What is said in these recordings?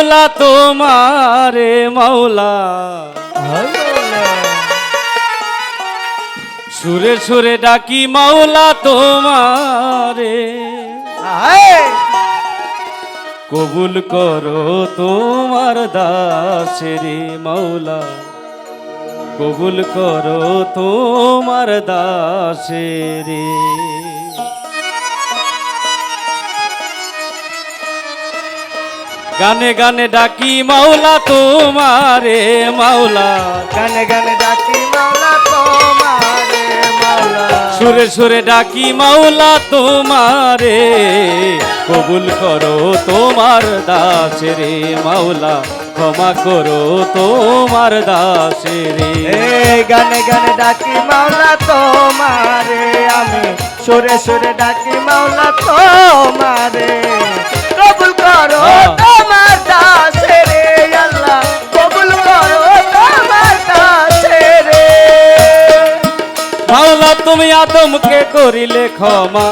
মাওলা তোমারে মাওলা। সুরে সুরে ডাকি মাওলা তোমারে। কবুল করো তোমার দাসেরে মাওলা। কবুল করো তোমার দাসেরে গানে গানে ডাকি মাওলা তোমারে মাওলা। গানে গানে ডাকি মাওলা তোমারে মাওলা। সুরে সুরে ডাকি মাওলা তোমারে। কবুল করো তোমার দাসেরে মাওলা ক্ষমা করো তোমার দাসেরে এই গানে গানে ডাকি মাওলা তোমারে আমি সুরে সুরে ডাকি মাওলা তোমারে। কবুল আদমকে করিলে ক্ষমা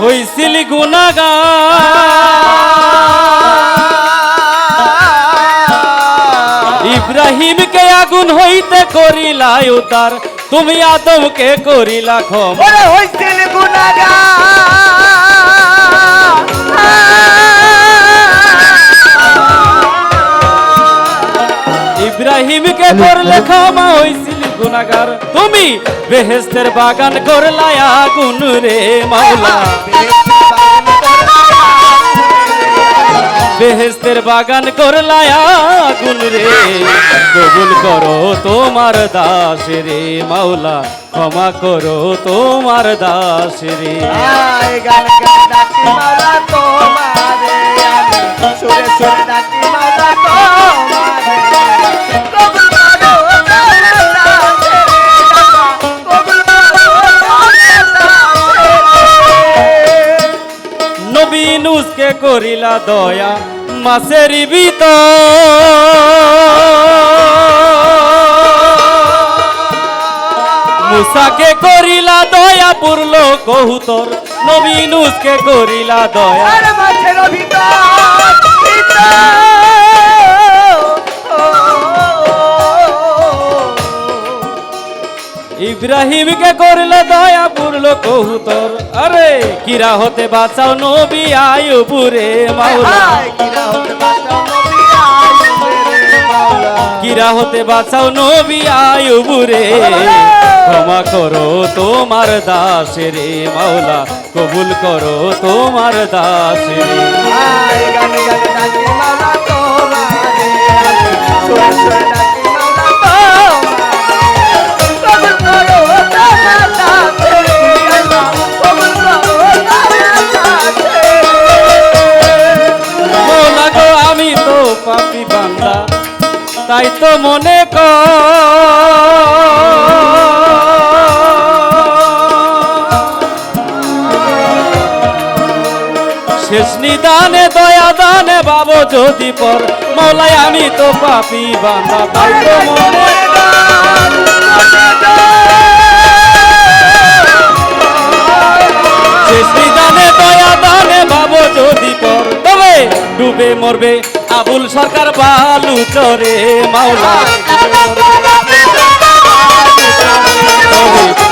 হইছিলি গুনাগার। ইব্রাহিমকে আগুন হইতে করিলা উতার তুমি আদমকে করিলা ক্ষমা। হইছিল ইব্রাহিমকে করলে ক্ষমা হইছিলি গুনাগার তুমি বেহেস্তের বাগান করলা আগুন রে মাওলা। বেহেস্তের বাগান করলা আগুন রে, কবুল করো তোমার দাস রে মাওলা, ক্ষমা করো তোমার দাস রে। সুরে সুরে ডাকি করিলা দয়া মাসের বিত মুসাকে করিলা দয়া, পুরল কহুতর, নবী নুসকে করিলা দয়া। মাসের বিত ইব্রাহিমকে করিলা দয়া পুরল কহুতর আরে কিরা হতে বাঁচাও নবী আয়ুবুরে মাওলা। কিরা হতে বাঁচাও নবী আয়ুবুরে ক্ষমা করো তোমার দাস রে মাওলা। কবুল করো তোমার দাস রে। বাবু যদি পর। মৌলাই আমি তো পাপি বান্ধা তো মনে ডুবে মরবে আবুল সরকার বালু চরে মাওলা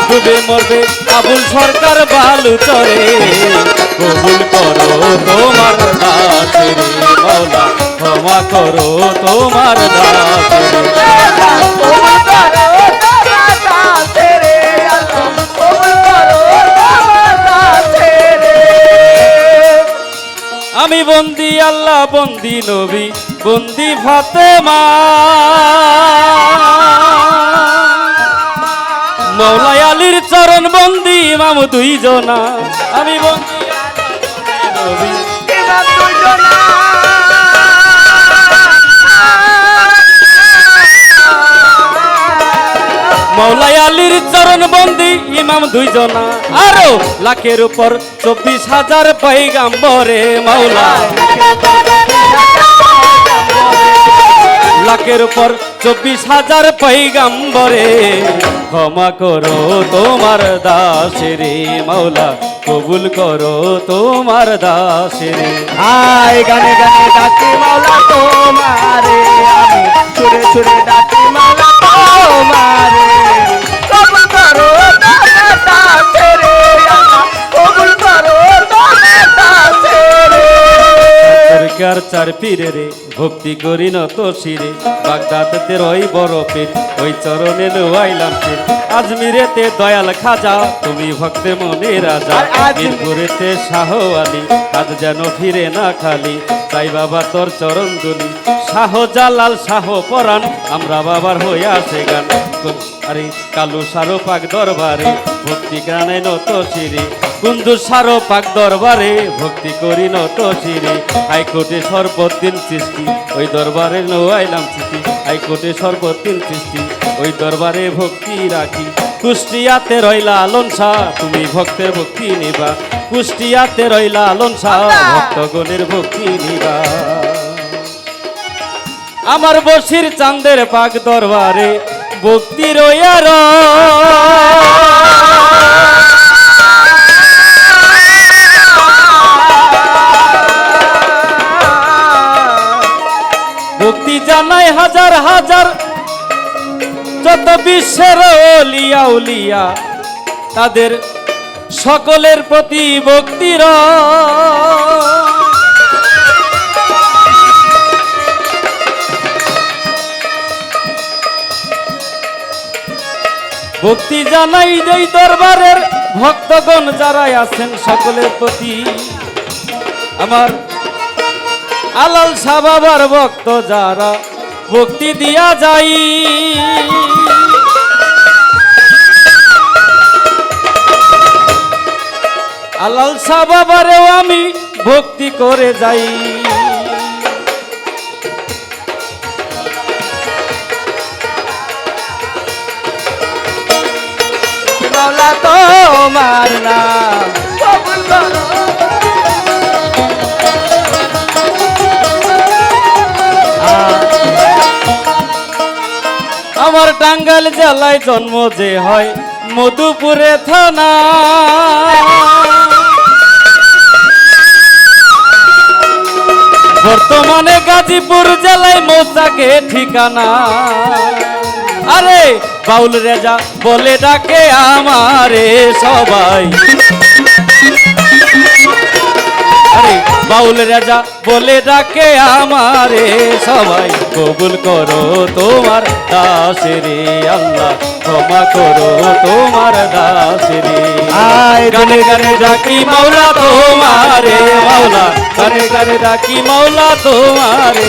ডুবে মরবে। আবুল সরকার বালু চরে কবুল করো তোমার দাসের মাওলা, ক্ষমা করো তোমার দাসের। আমি বন্দি, আল্লাহ বন্দি নবী, বন্দি ফাতেমা। মৌলাই আলীর চরণ বন্দি ইমাম দুইজনা। আমি বন্দি মৌলাই আলীর চরণ বন্দি, ইমাম দুইজনা। আরও লাখের উপর চব্বিশ হাজার পাইগাম্বরে মাওলা লাখের পর চব্বিশ হাজার পৈগম্বরে ক্ষমা করো তোমার দাসেরে মাওলা, কবুল করো তোমার দাসেরে। আয় গানে গানে ডাকি মাওলা তোমারে, আমি সুরে সুরে ডাকি মাওলা তোমারে। সরকার চার পীরে রে ভক্তি করি নত শিরে বাগদাদতে রই বড় পীর ওই চরণে লোয়াইলাম পীর। আজমিরেতে দয়াল খাজা তুমি ভক্তে মনে রাজা। মিরপুরেতে শাহ আলী আজ যেন ফিরে না খালি। তাই বাবা তোর চরণ দুলি শাহ জালাল শাহ পরাণ আমরা বাবার হয়ে আসে গান। আরে কালু সারো পাক দরবারে ভক্তি গানে নত শিরে কুন্দু সারো পাক দরবারে ভক্তি করি নত শিরে। হাইকোর্টে সর্বদিন সৃষ্টি ওই দরবারে নোয়াইলাম চিঠি। হাইকোর্টে সর্বদিন সৃষ্টি ওই দরবারে ভক্তি রাখি। কুষ্টিয়াতে রইলা আলন তুমি ভক্তের ভক্তি নিবা। কুষ্টিয়াতে রইলা শাহ ভক্তগণের ভক্তি নিবা। আমার বসির চাঁদের পাক দরবারে ভক্তি রইয়ার ভক্তি জানাই হাজার হাজার। যত বিশ্বের অলিয়া উলিয়া, তাদের সকলের প্রতি ভক্তির। ভক্তি জানাই এই দরবারের ভক্তগণ যারাই আছেন, সকলের প্রতি আমার আলাল সাবাবার ভক্ত যারা ভক্তি দিয়া যাই আলাল সাবাবারেও আমি ভক্তি করে যাই। তোমার নাম আমার টাঙ্গাইল জেলায় জন্ম যে হয়, মধুপুরে থানা। বর্তমানে গাজীপুর জেলায় মৌচাকে ঠিকানা। আরে, বাউল রেজা বলে ডাকে আমারে সবাই। আরে বাউল রাজা বলে ডাকে আমারে সবাই কবুল করো তোমার দাসেরে আল্লাহ ক্ষমা করো তোমার দাসেরে আয় গানে গানে ডাকি মাওলা তোমারে মাওলা গানে গানে ডাকি মাওলা তোমারে।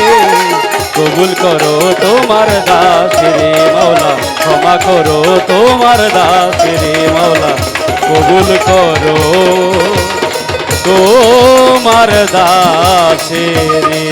কবুল করো তোমার দাসেরে মাওলা ক্ষমা করো তোমার দাসেরে মাওলা কবুল করো। তোমার দাসেরে।